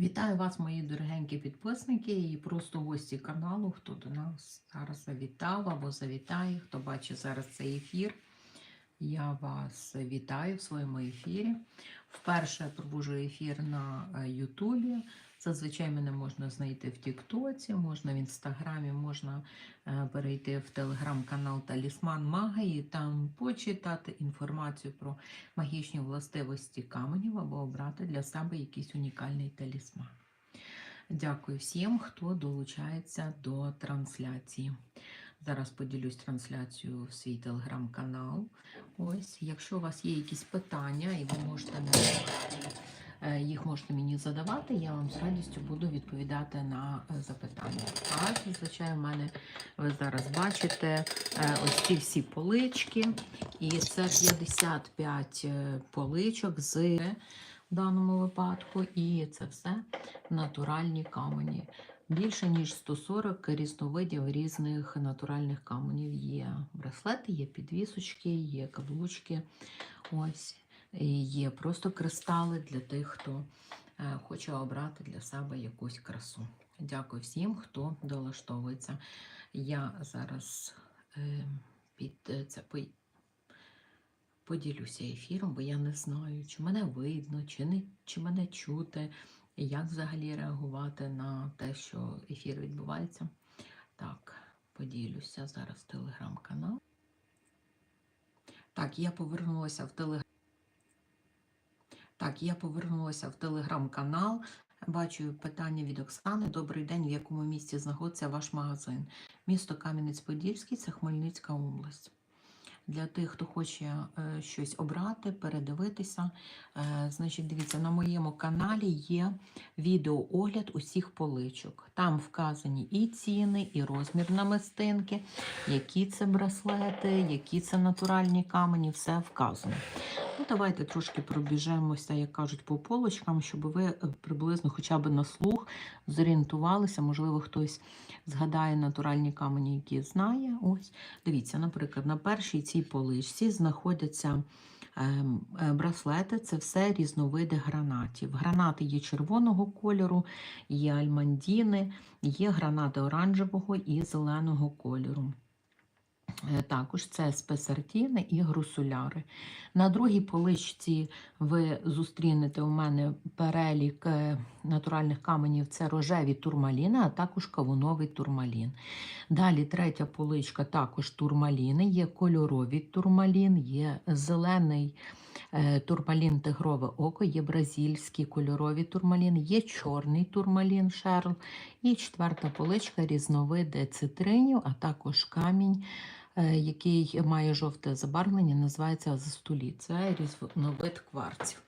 Вітаю вас, мої дорогенькі підписники і просто гості каналу, хто до нас зараз завітав або завітає, хто бачить зараз цей ефір. Я вас вітаю в своєму ефірі. Вперше провожу ефір на е, Ютубі. Зазвичай мене можна знайти в Тіктоці, можна в Інстаграмі, можна е, перейти в телеграм-канал Талісман Мага і там почитати інформацію про магічні властивості каменів або обрати для себе якийсь унікальний талісман. Дякую всім, хто долучається до трансляції. Зараз поділюсь трансляцією в свій телеграм-канал. Ось, якщо у вас є якісь питання, і ви можете їх можете мені задавати, я вам з радістю буду відповідати на е, запитання. А зазвичай в мене ви зараз бачите е, ось ці всі полички, і це 55 е, поличок з в даному випадку, і це все натуральні камені. Більше ніж 140 різновидів різних натуральних каменів. Є браслети, є підвісочки, є каблучки. Ось є просто кристали для тих, хто е, хоче обрати для себе якусь красу. Дякую всім, хто долаштовується. Я зараз е, під е, це поділюся ефіром, бо я не знаю, чи мене видно, чи не чи мене чути, як взагалі реагувати на те, що ефір відбувається. Так, поділюся зараз телеграм-канал. Так, я повернулася в телеграм. Так, я повернулася в телеграм-канал. Бачу питання від Оксани. Добрий день. В якому місті знаходиться ваш магазин? Місто Кам'янець-Подільський, це Хмельницька область. Для тих, хто хоче е, щось обрати, передивитися. Е, значить, дивіться, на моєму каналі є відеоогляд усіх поличок. Там вказані і ціни, і розмір намистинки, які це браслети, які це натуральні камені, все вказано. Ну, давайте трошки пробіжемося, як кажуть, по полочкам, щоб ви е, приблизно хоча б на слух зорієнтувалися. Можливо, хтось згадає натуральні камені, які знає. Ось, дивіться, наприклад, на першій цій поличці знаходяться ем, е, браслети, це все різновиди гранатів. Гранати є червоного кольору, є альмандіни, є гранати оранжевого і зеленого кольору. Е, Також це спесартіни і грусуляри. На другій поличці ви зустрінете у мене перелік е, натуральних каменів це рожеві турмаліни, а також кавуновий турмалін. Далі третя поличка також турмаліни, є кольорові турмалін, є зелений турмалін тигрове око, є бразильський кольорові турмалін, є чорний турмалін шарл. І четверта поличка різновиди цитринів, а також камінь е, який має жовте забарвлення, називається застолі. Це різновид кварців.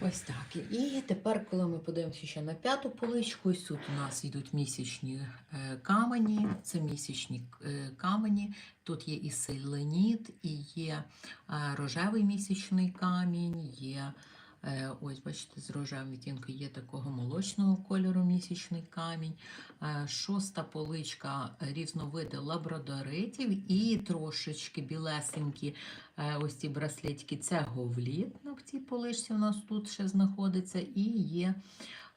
Ось так. І тепер, коли ми подивимося ще на п'яту поличку, ось тут у нас йдуть місячні е, камені. Це місячні е, камені. Тут є і селеніт, і є е, рожевий місячний камінь, є ось, бачите, з рожевим відтінком є такого молочного кольору місячний камінь. Е, Шоста поличка е, різновиди лабрадоритів і трошечки білесенькі е, ось ці браслетики. Це говліт на цій поличці у нас тут ще знаходиться, і є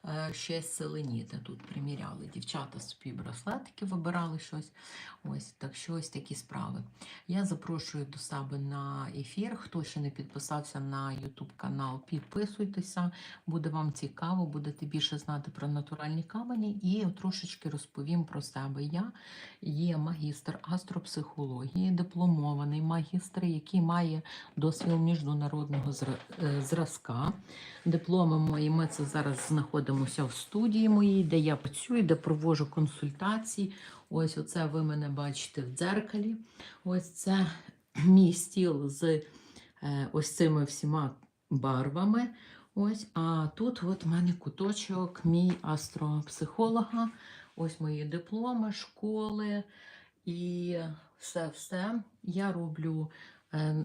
е, ще селеніти. Тут приміряли дівчата собі браслетики, вибирали щось. Ось так що ось такі справи. Я запрошую до себе на ефір. Хто ще не підписався на YouTube канал, підписуйтеся, буде вам цікаво, будете більше знати про натуральні камені і трошечки розповім про себе. Я є магістр астропсихології, дипломований магістр, який має досвід міжнародного е, зразка. Дипломи мої, ми це зараз знаходимося в студії моїй, де я працюю, де проводжу консультації. Ось оце ви мене бачите в дзеркалі. Ось це мій стіл з е, ось цими всіма барвами. Ось, а тут от в мене куточок, мій астропсихолога. Ось мої дипломи, школи і все-все. Я роблю е,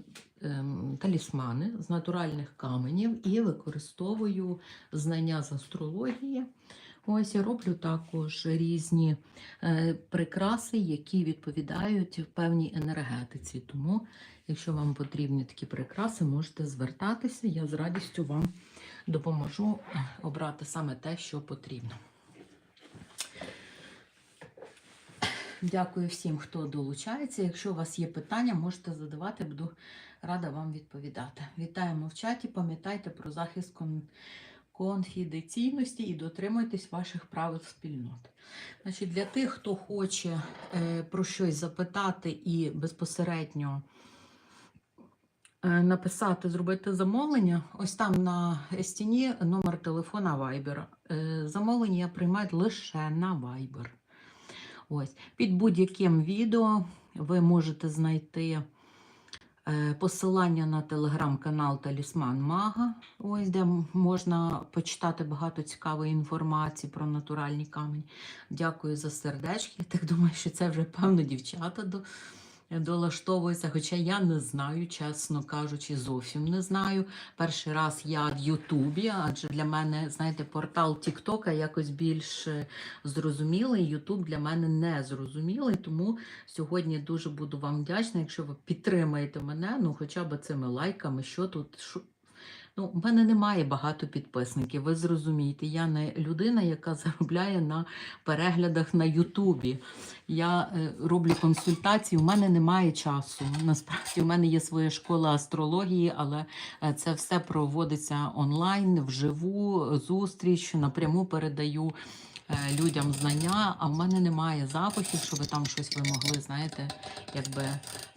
талісмани з натуральних каменів і використовую знання з астрології. Ось я роблю також різні е, прикраси, які відповідають певній енергетиці. Тому, якщо вам потрібні такі прикраси, можете звертатися. Я з радістю вам допоможу е, обрати саме те, що потрібно. Дякую всім, хто долучається. Якщо у вас є питання, можете задавати, буду рада вам відповідати. Вітаємо в чаті. Пам'ятайте про захист кон- конфіденційності і дотримуйтесь ваших правил спільноти. Значить, для тих, хто хоче е, про щось запитати і безпосередньо е, написати, зробити замовлення, ось там на стіні номер телефона Viber. Е, замовлення приймають лише на Viber. Ось. Під будь-яким відео ви можете знайти е, посилання на телеграм-канал Талісман Мага, ось де можна почитати багато цікавої інформації про натуральні камені. Дякую за сердечки. Я так думаю, що це вже певно дівчата до, долаштовуються. Хоча я не знаю, чесно кажучи, зовсім не знаю. Перший раз я в Ютубі, адже для мене, знаєте, портал Тіктока якось більш е, зрозумілий. Ютуб для мене не зрозумілий. Тому сьогодні дуже буду вам вдячна, якщо ви підтримаєте мене, ну хоча б цими лайками, що тут. Що... Ну, в мене немає багато підписників. Ви зрозумієте, я не людина, яка заробляє на переглядах на Ютубі. Я е, роблю консультації, у мене немає часу. Насправді, у мене є своя школа астрології, але е, це все проводиться онлайн, вживу, зустріч, напряму передаю людям знання, а в мене немає записів, щоб там щось могли, знаєте, якби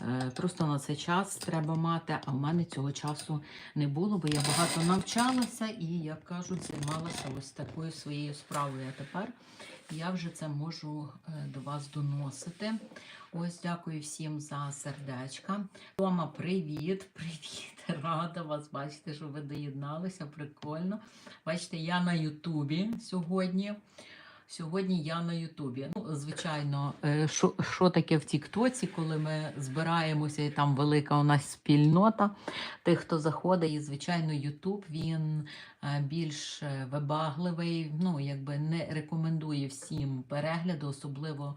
е, просто на це час треба мати, а в мене цього часу не було, бо я багато навчалася і, як кажуть, займалася ось такою своєю справою. А тепер я вже це можу е, до вас доносити. Ось дякую всім за сердечка. Тома, привіт, привіт! Рада вас бачити, що ви доєдналися. Прикольно. Бачите, я на Ютубі сьогодні. Сьогодні я на Ютубі. Ну, звичайно, е, що, що таке в Тіктоці, коли ми збираємося, і там велика у нас спільнота тих, хто заходить, і звичайно, Ютуб він е, більш е, вибагливий. Ну, якби не рекомендує всім перегляду, особливо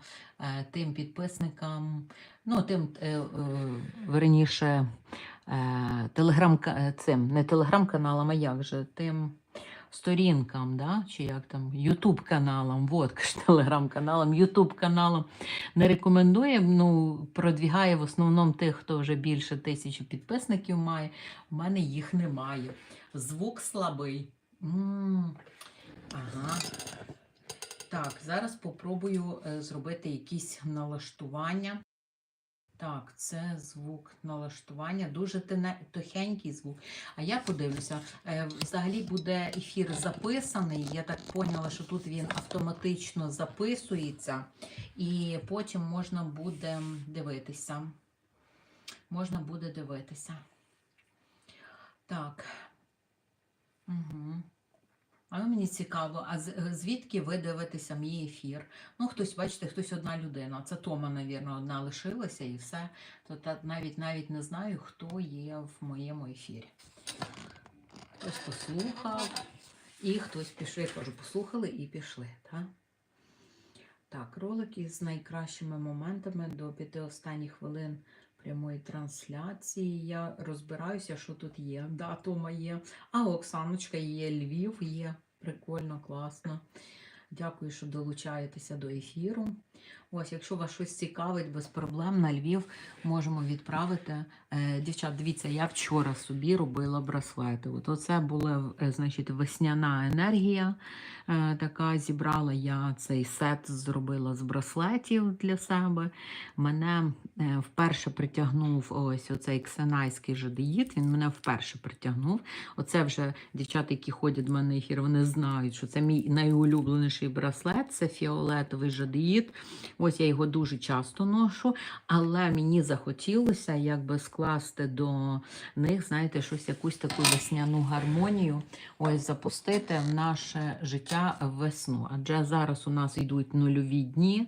тим підписникам, ну тим верніше телеграм цим, не телеграм-каналам, а як же тим. Сторінкам, да? чи як там, Ютуб каналам, вот, телеграм-каналам, Ютуб каналам не рекомендує, ну, продвігає в основному тих, хто вже більше тисячі підписників має. У мене їх немає. Звук слабий. м Ага. Так, зараз попробую е, зробити якісь налаштування. Так, це звук налаштування, дуже тихенький звук. А я подивлюся, е, взагалі буде ефір записаний. Я так поняла, що тут він автоматично записується, і потім можна буде дивитися. Можна буде дивитися. Так. Угу. А мені цікаво, а е, звідки ви дивитеся мій ефір? Ну, хтось, бачите, хтось одна людина. Це Тома, навірно, одна лишилася і все. То навіть навіть не знаю, хто є в моєму ефірі. Хтось послухав, і хтось пішов. Я кажу, послухали і пішли. Так, так ролики з найкращими моментами до п'яти останніх хвилин прямої трансляції. Я розбираюся, що тут є. Да, Тома є. А Оксаночка є, Львів є. Прикольно, класно. Дякую, що долучаєтеся до ефіру. Ось, якщо вас щось цікавить, без проблем на Львів можемо відправити. Е, дівчат, дивіться, я вчора собі робила браслети. От оце була е, значить, весняна енергія. Е, така зібрала я цей сет, зробила з браслетів для себе. Мене вперше притягнув ось оцей ксенайський жадеїд. Він мене вперше притягнув. Оце вже дівчата, які ходять в мене ефір, вони знають, що це мій найулюбленіший браслет це фіолетовий жадеїд. Ось я його дуже часто ношу, але мені захотілося якби скласти до них, знаєте, щось якусь таку весняну гармонію, ось запустити в наше життя весну. Адже зараз у нас йдуть нульові дні,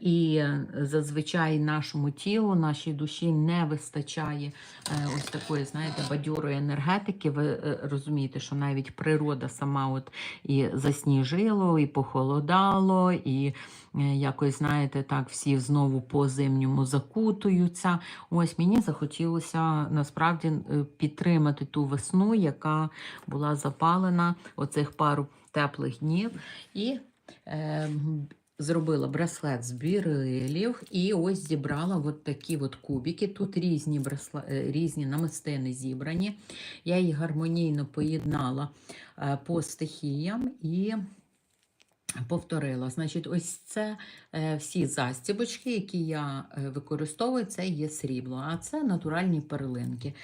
і зазвичай нашому тілу, нашій душі не вистачає е, ось такої, знаєте, бадьорої енергетики. Ви е, розумієте, що навіть природа сама от і засніжило, і похолодало, і якось, знаєте, так всі знову по зимньому закутуються. Ось мені захотілося насправді е, підтримати ту весну, яка була запалена оцих пару теплих днів. І е, зробила браслет з бірилів і ось зібрала от такі от кубики. Тут різні, брасле, е, різні намистини зібрані. Я їх гармонійно поєднала е, по стихіям і повторила. Значить, ось це е, всі застібочки, які я е, використовую, це є срібло, а це натуральні перлинки.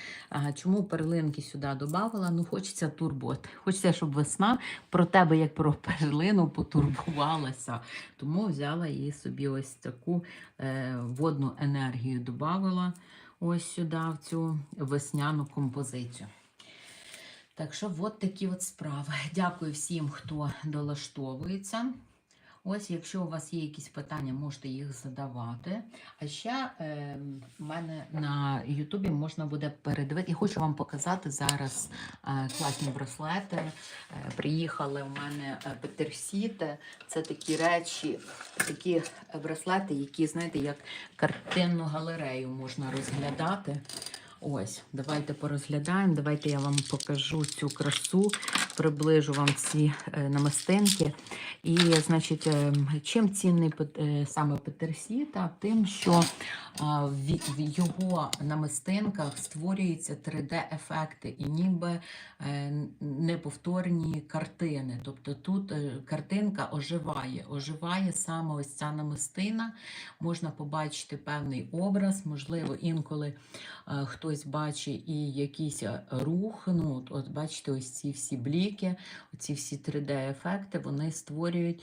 Чому перлинки сюди додавала? Ну, хочеться турботи. Хочеться, щоб весна про тебе, як про перлину, потурбувалася. Тому взяла і собі ось таку е, водну енергію додавала ось сюди, в цю весняну композицію. Так що от такі от справи. Дякую всім, хто долаштовується. Ось, якщо у вас є якісь питання, можете їх задавати. А ще е, в мене на Ютубі можна буде передивити. Хочу вам показати зараз е, класні браслети. Е, приїхали у мене е, петерсіти. Це такі речі, такі браслети, які, знаєте, як картинну галерею можна розглядати. Ось, давайте порозглядаємо. Давайте я вам покажу цю красу, приближу вам ці е, намистинки. І, значить, е, чим цінний е, саме Петерсіта? Тим, що в, його намистинках створюються 3D-ефекти і ніби неповторні картини. Тобто тут картинка оживає, оживає саме ось ця намистина. Можна побачити певний образ, можливо, інколи хтось бачить і якийсь рух. Ну, от, бачите, ось ці всі бліки, ці всі 3D-ефекти, вони створюють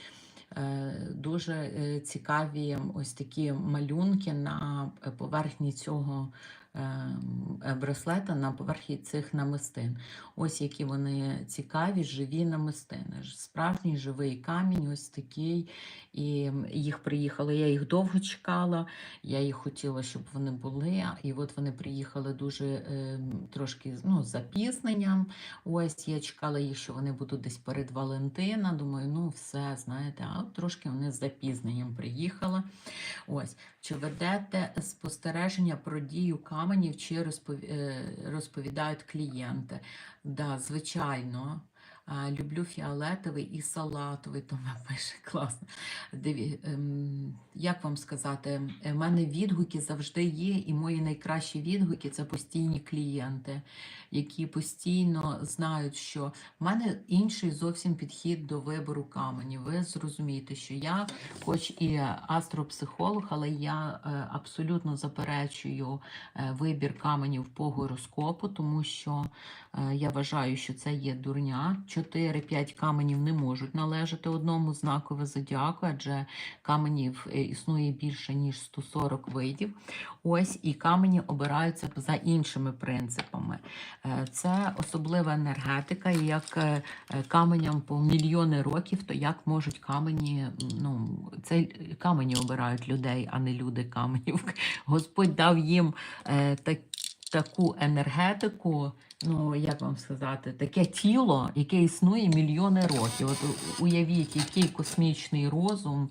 е, дуже е, цікаві ось такі малюнки на е, поверхні цього браслета, на поверхні цих намистин. Ось які вони цікаві, живі намистини. Справжній живий камінь, ось такий. І їх приїхали. Я їх довго чекала. Я їх хотіла, щоб вони були. І от вони приїхали дуже е, трошки ну, з запізненням. Ось я чекала їх, що вони будуть десь перед Валентина. Думаю, ну все, знаєте, а трошки вони з запізненням приїхали. Ось. Чи ведете спостереження про дію каменів, чи е, розповідають клієнти? Да, звичайно. Люблю фіолетовий і салатовий, то пише класно. Диві, ем, як вам сказати, у мене відгуки завжди є, і мої найкращі відгуки це постійні клієнти, які постійно знають, що в мене інший зовсім підхід до вибору каменів. Ви зрозумієте, що я, хоч і астропсихолог, але я е, абсолютно заперечую е, вибір каменів по гороскопу, тому що е, я вважаю, що це є дурня. 4-5 каменів не можуть належати одному знакові зодіаку, адже каменів е, існує більше ніж 140 видів. Ось і камені обираються за іншими принципами. Е, Це особлива енергетика, і як е, каменям по мільйони років, то як можуть камені, ну це камені обирають людей, а не люди каменів. Господь дав їм е, так, таку енергетику. Ну, як вам сказати, таке тіло, яке існує мільйони років. От уявіть, який космічний розум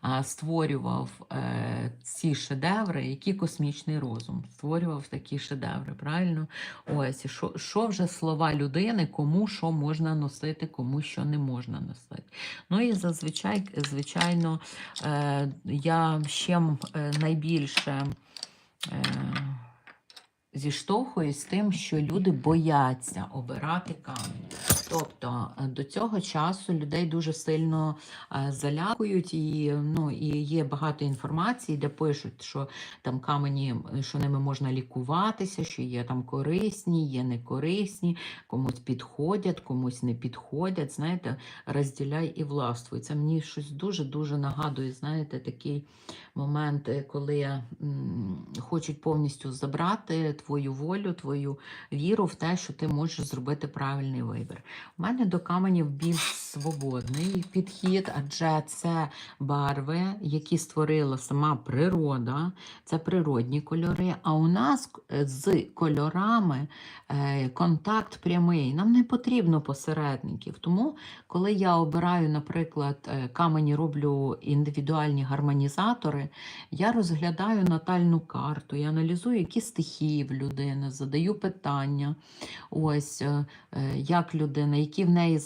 а, створював е, ці шедеври, який космічний розум створював такі шедеври, правильно? Ось, що, що вже слова людини, кому що можна носити, кому що не можна носити. Ну і зазвичай, звичайно, е, я ще е, найбільше. Е, зіштовхуюсь з тим, що люди бояться обирати камінь. Тобто е, до цього часу людей дуже сильно е, залякують, і, ну, і є багато інформації, де пишуть, що там камені, що ними можна лікуватися, що є там корисні, є некорисні, комусь підходять, комусь не підходять. Знаєте, розділяй і властвуй. Це мені щось дуже-дуже нагадує, знаєте, такий момент, е, коли м, хочуть повністю забрати твою волю, твою віру в те, що ти можеш зробити правильний вибір. У мене до каменів більш свободний підхід, адже це барви, які створила сама природа, це природні кольори. А у нас е, з кольорами е, контакт прямий. Нам не потрібно посередників. Тому, коли я обираю, наприклад, е, камені роблю індивідуальні гармонізатори, я розглядаю натальну карту, я аналізую, які стихії в людини, задаю питання. Ось як людина, які в неї